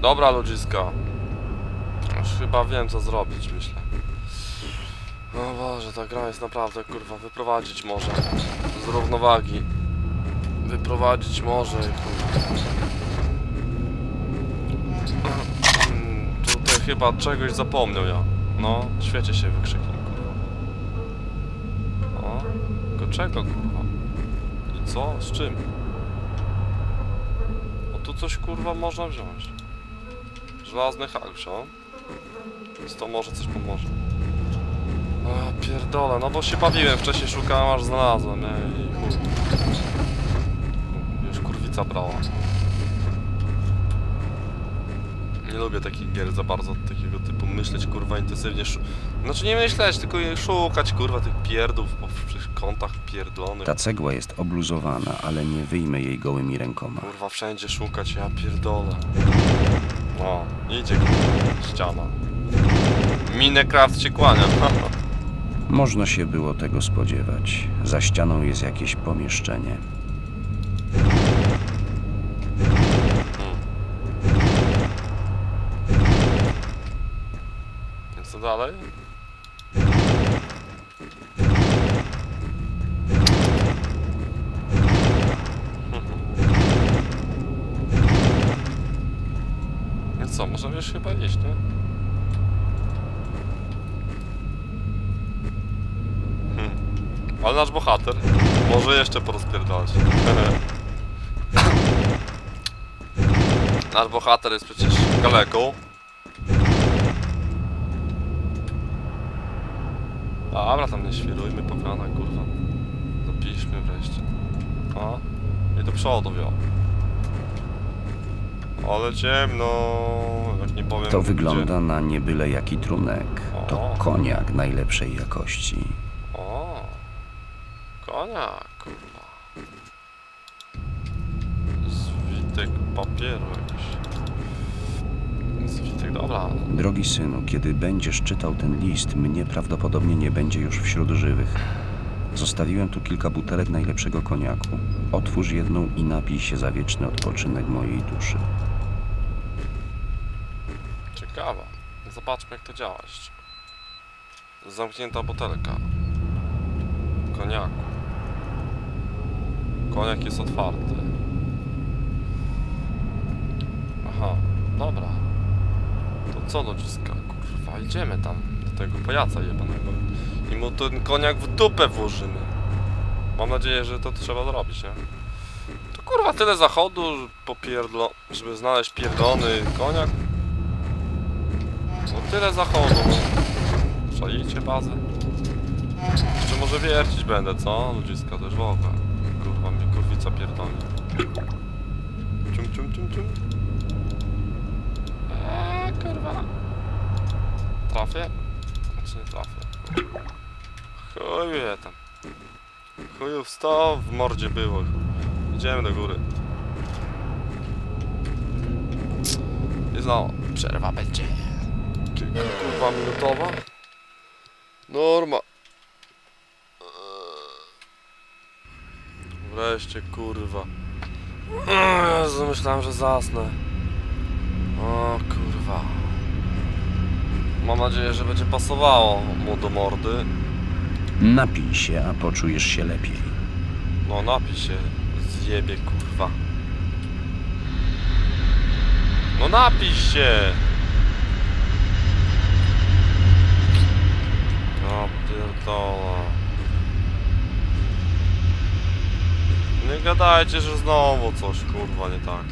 Dobra ludziska. Już chyba wiem co zrobić, myślę. O Boże, ta gra jest naprawdę, kurwa, wyprowadzić może z równowagi. Wyprowadzić może i Tutaj chyba czegoś zapomniał ja. No, świecie się wykrzyknik, kurwa. O, tylko czego, kurwa? I co? Z czym? O, tu coś, kurwa, można wziąć. Żelazny wziął. Więc to może coś pomoże. A, pierdolę, no bo się bawiłem, wcześniej szukałem, aż znalazłem, ej, chuj. Już kurwica brała. Nie lubię takich gier za bardzo, takiego typu myśleć, kurwa, intensywnie szu... Znaczy nie myśleć, tylko je szukać, kurwa, tych pierdów po tych kątach pierdlonych. Ta cegła jest obluzowana, ale nie wyjmę jej gołymi rękoma. Kurwa, wszędzie szukać, ja pierdolę. O, idzie kurwa, ściana. Minecraft się kłania. Można się było tego spodziewać. Za ścianą jest jakieś pomieszczenie. Więc co dalej? Co, możemy już chyba iść, nie? Hmm. Ale nasz bohater może jeszcze porozpierdalać. nasz bohater jest przecież kaleką. Dobra, tam nie świrujmy po kranach, kurwa. Zapiszmy wreszcie. O, i do przodu wio. Ale ciemno, jak nie powiem To gdzie. wygląda na niebyle jaki trunek. To koniak najlepszej jakości. O, konia, kurwa. Zwitek papieru jakiś. Zwitek, dobra. Drogi synu, kiedy będziesz czytał ten list, mnie prawdopodobnie nie będzie już wśród żywych. Zostawiłem tu kilka butelek najlepszego koniaku. Otwórz jedną i napij się za wieczny odpoczynek mojej duszy. Ciekawa. Zobaczmy jak to działa jeszcze. Zamknięta butelka. Koniaku. Koniak jest otwarty. Aha, dobra. To co ludziska? Kurwa, idziemy tam do tego pajaca jebanego. I mu ten koniak w dupę włożymy. Mam nadzieję, że to trzeba zrobić, nie? To kurwa tyle zachodu żeby znaleźć pierdolony koniak. No tyle zachodu. Szalicie bazę? Jeszcze może wiercić będę, co? Ludziska też w ogóle. Kurwa, mnie kurwica pierdolnie. Cium, cium, cium, cium. Eee, kurwa. Trafię? Czy nie trafię? Chuj wie tam. Chujów sto w mordzie było. Idziemy do góry. I znowu przerwa będzie. Kurwa minutowa? Norma. Wreszcie kurwa. Jezu, myślałem, że zasnę. O kurwa. Mam nadzieję, że będzie pasowało mu do mordy. Napij się, a poczujesz się lepiej. No napij się, zjebie kurwa. No napij się! No pierdolę. Nie gadajcie, że znowu coś kurwa nie tak.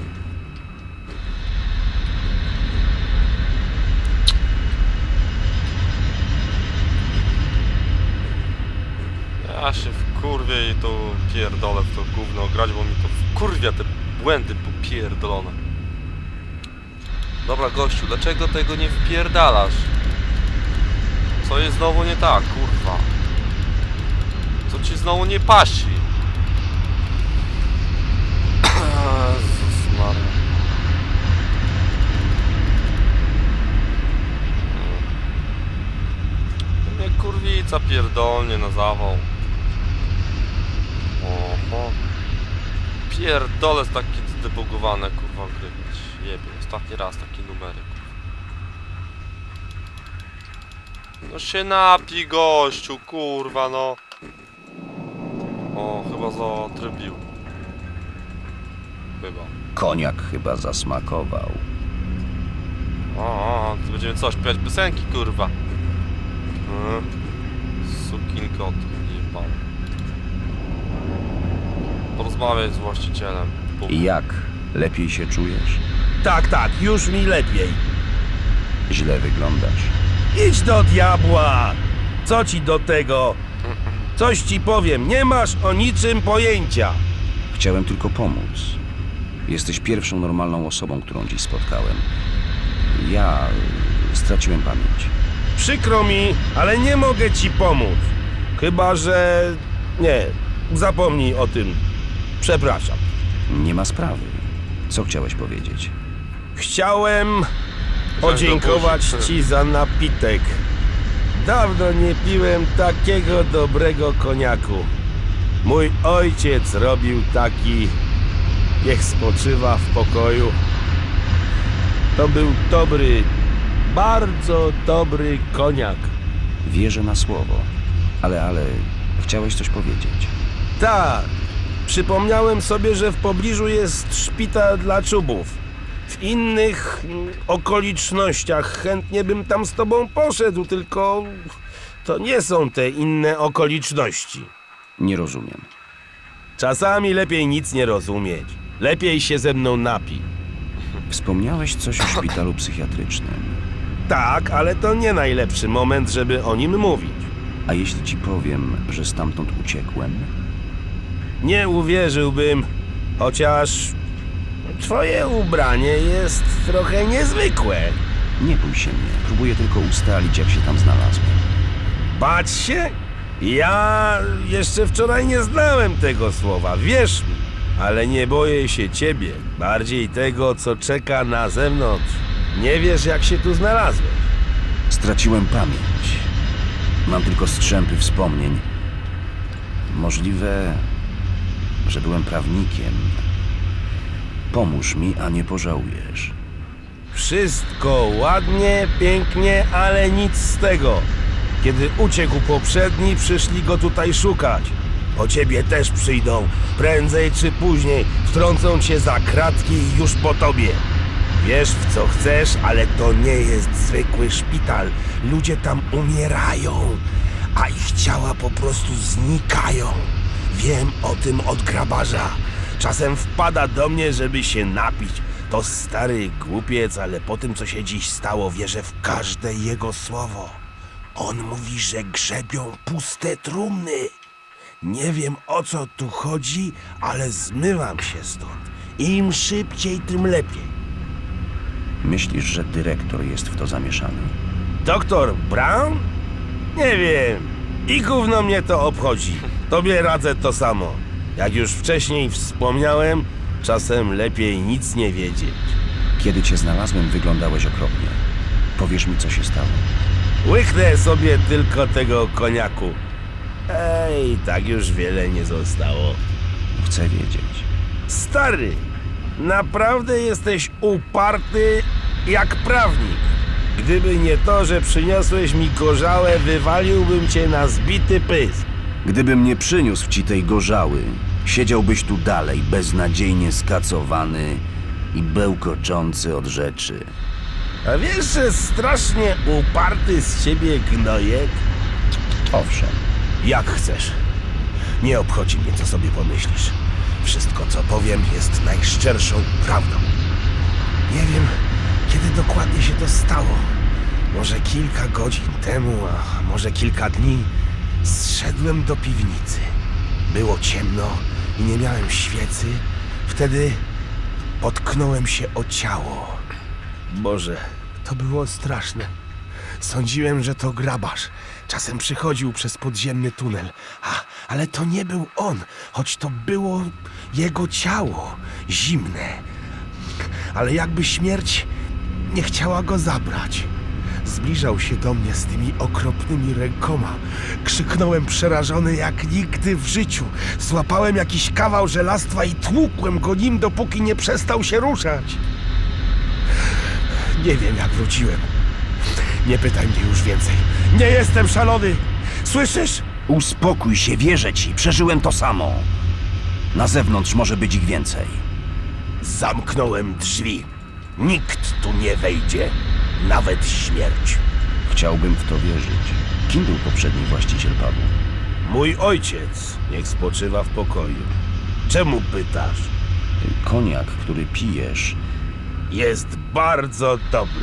Ja się wkurwię i to pierdolę w to gówno grać, bo mi to wkurwia te błędy popierdolone. Dobra gościu, dlaczego tego nie wpierdalasz? Co jest znowu nie tak, kurwa? Co ci znowu nie pasi? Jezus Maria. Mnie kurwica pierdolnie na zawał. Oho. Pierdolę z takie zdebugowane kurwa gry. Jebie, ostatni raz taki numerek. No się napij gościu, kurwa no. O, chyba zatrybił. Chyba. Koniak chyba zasmakował. O, o, to będziemy coś, śpiewać piosenki, kurwa. Hmm. Sukin kot, jebany. Porozmawiaj z właścicielem. Pum. I jak? Lepiej się czujesz? Tak, tak, już mi lepiej. Źle wyglądasz. Idź do diabła! Co ci do tego? Coś ci powiem, nie masz o niczym pojęcia. Chciałem tylko pomóc. Jesteś pierwszą normalną osobą, którą dziś spotkałem. Ja y, straciłem pamięć. Przykro mi, ale nie mogę ci pomóc. Chyba, że... Nie, zapomnij o tym. Przepraszam. Nie ma sprawy. Co chciałeś powiedzieć? Chciałem podziękować ci za napitek. Dawno nie piłem takiego dobrego koniaku. Mój ojciec robił taki. Niech spoczywa w pokoju. To był dobry, bardzo dobry koniak. Wierzę na słowo. Ale, ale, chciałeś coś powiedzieć. Tak, przypomniałem sobie, że w pobliżu jest szpital dla czubów. W innych mm, okolicznościach chętnie bym tam z tobą poszedł, tylko to nie są te inne okoliczności. Nie rozumiem. Czasami lepiej nic nie rozumieć. Lepiej się ze mną napij. Wspomniałeś coś o szpitalu psychiatrycznym. Tak, ale to nie najlepszy moment, żeby o nim mówić. A jeśli ci powiem, że stamtąd uciekłem? Nie uwierzyłbym, chociaż twoje ubranie jest trochę niezwykłe. Nie bój się mnie. Próbuję tylko ustalić, jak się tam znalazłem. Bać się? Ja jeszcze wczoraj nie znałem tego słowa, wierz mi. Ale nie boję się ciebie, bardziej tego, co czeka na zewnątrz. Nie wiesz, jak się tu znalazłeś. Straciłem pamięć. Mam tylko strzępy wspomnień. Możliwe, że byłem prawnikiem. Pomóż mi, a nie pożałujesz. Wszystko ładnie, pięknie, ale nic z tego. Kiedy uciekł poprzedni, przyszli go tutaj szukać. Po ciebie też przyjdą. Prędzej czy później wtrącą cię za kratki i już po tobie. Wiesz w co chcesz, ale to nie jest zwykły szpital. Ludzie tam umierają, a ich ciała po prostu znikają. Wiem o tym od grabarza. Czasem wpada do mnie, żeby się napić. To stary głupiec, ale po tym, co się dziś stało, wierzę w każde jego słowo. On mówi, że grzebią puste trumny. Nie wiem o co tu chodzi, ale zmywam się stąd. Im szybciej, tym lepiej. Myślisz, że dyrektor jest w to zamieszany? Doktor Brown? Nie wiem. I gówno mnie to obchodzi. Tobie radzę to samo. Jak już wcześniej wspomniałem, czasem lepiej nic nie wiedzieć. Kiedy cię znalazłem, wyglądałeś okropnie. Powiesz mi, co się stało. Łyknę sobie tylko tego koniaku. Ej, tak już wiele nie zostało. Chcę wiedzieć. Stary, naprawdę jesteś uparty jak prawnik. Gdyby nie to, że przyniosłeś mi gorzałę, wywaliłbym cię na zbity pysk. Gdybym nie przyniósł ci tej gorzały, siedziałbyś tu dalej, beznadziejnie skacowany i bełkoczący od rzeczy. A wiesz, że strasznie uparty z ciebie gnojek? Owszem, Jak chcesz. Nie obchodzi mnie, co sobie pomyślisz. Wszystko, co powiem, jest najszczerszą prawdą. Nie wiem, kiedy dokładnie się to stało. Może kilka godzin temu, a może kilka dni, zszedłem do piwnicy. Było ciemno i nie miałem świecy. Wtedy potknąłem się o ciało. Boże, to było straszne. Sądziłem, że to grabarz. Czasem przychodził przez podziemny tunel. A, ale to nie był on, choć to było jego ciało, zimne. Ale jakby śmierć nie chciała go zabrać. Zbliżał się do mnie z tymi okropnymi rękoma. Krzyknąłem przerażony jak nigdy w życiu. Złapałem jakiś kawał żelastwa i tłukłem go nim, dopóki nie przestał się ruszać. Nie wiem, jak wróciłem. Nie pytaj mnie już więcej. Nie jestem szalony! Słyszysz? Uspokój się, wierzę ci, przeżyłem to samo. Na zewnątrz może być ich więcej. Zamknąłem drzwi. Nikt tu nie wejdzie. Nawet śmierć. Chciałbym w to wierzyć. Kim był poprzedni właściciel pubu? Mój ojciec niech spoczywa w pokoju. Czemu pytasz? Koniak, który pijesz, Jest bardzo dobry.